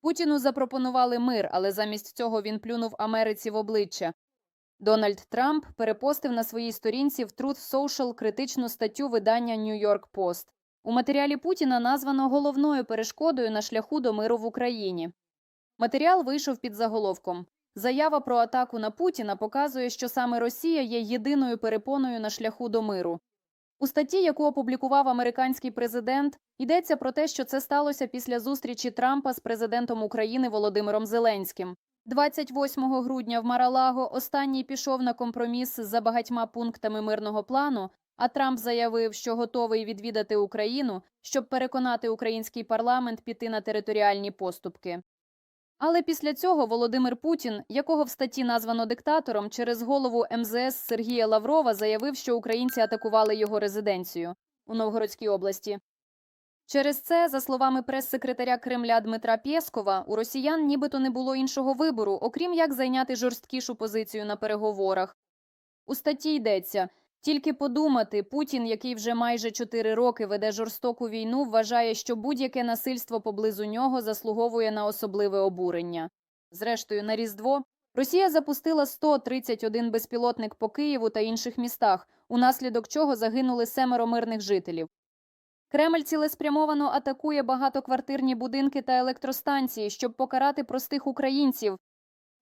Путіну запропонували мир, але замість цього він плюнув Америці в обличчя. Дональд Трамп перепостив на своїй сторінці в Truth Social критичну статтю видання New York Post. У матеріалі Путіна названо головною перешкодою на шляху до миру в Україні. Матеріал вийшов під заголовком. Заява про атаку на Путіна показує, що саме Росія є єдиною перепоною на шляху до миру. У статті, яку опублікував американський президент, йдеться про те, що це сталося після зустрічі Трампа з президентом України Володимиром Зеленським. 28 грудня в Маралаго останній пішов на компроміс за багатьма пунктами мирного плану, а Трамп заявив, що готовий відвідати Україну, щоб переконати український парламент піти на територіальні поступки. Але після цього Володимир Путін, якого в статті названо диктатором, через голову МЗС Сергія Лаврова заявив, що українці атакували його резиденцію у Новгородській області. Через це, за словами прес-секретаря Кремля Дмитра Пєскова, у росіян нібито не було іншого вибору, окрім як зайняти жорсткішу позицію на переговорах. У статті йдеться тільки подумати, Путін, який вже майже чотири роки веде жорстоку війну, вважає, що будь-яке насильство поблизу нього заслуговує на особливе обурення. Зрештою, на Різдво Росія запустила 131 безпілотник по Києву та інших містах, унаслідок чого загинули семеро мирних жителів. Кремль цілеспрямовано атакує багатоквартирні будинки та електростанції, щоб покарати простих українців.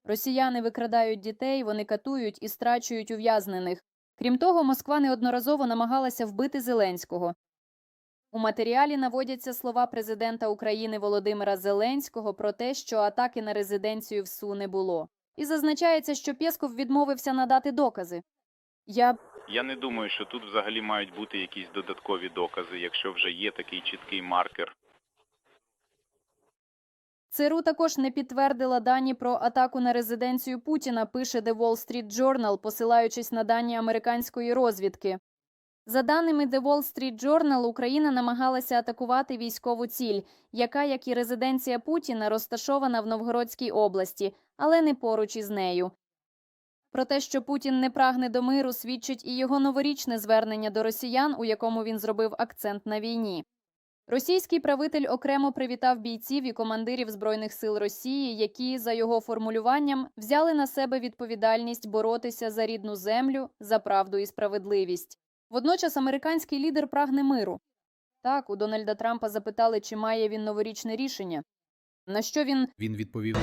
Росіяни викрадають дітей, вони катують і страчують ув'язнених. Крім того, Москва неодноразово намагалася вбити Зеленського. У матеріалі наводяться слова президента України Володимира Зеленського про те, що атаки на резиденцію в СУ не було. І зазначається, що Пєсков відмовився надати докази. Я Я не думаю, що тут взагалі мають бути якісь додаткові докази, якщо вже є такий чіткий маркер. ЦРУ також не підтвердила дані про атаку на резиденцію Путіна, пише The Wall Street Journal, посилаючись на дані американської розвідки. За даними The Wall Street Journal, Україна намагалася атакувати військову ціль, яка, як і резиденція Путіна, розташована в Новгородській області, але не поруч із нею. Про те, що Путін не прагне до миру, свідчить і його новорічне звернення до росіян, у якому він зробив акцент на війні. Російський правитель окремо привітав бійців і командирів збройних сил Росії, які, за його формулюванням, взяли на себе відповідальність боротися за рідну землю, за правду і справедливість. Водночас американський лідер прагне миру. Так, у Дональда Трампа запитали, чи має він новорічне рішення. На що він Він відповів.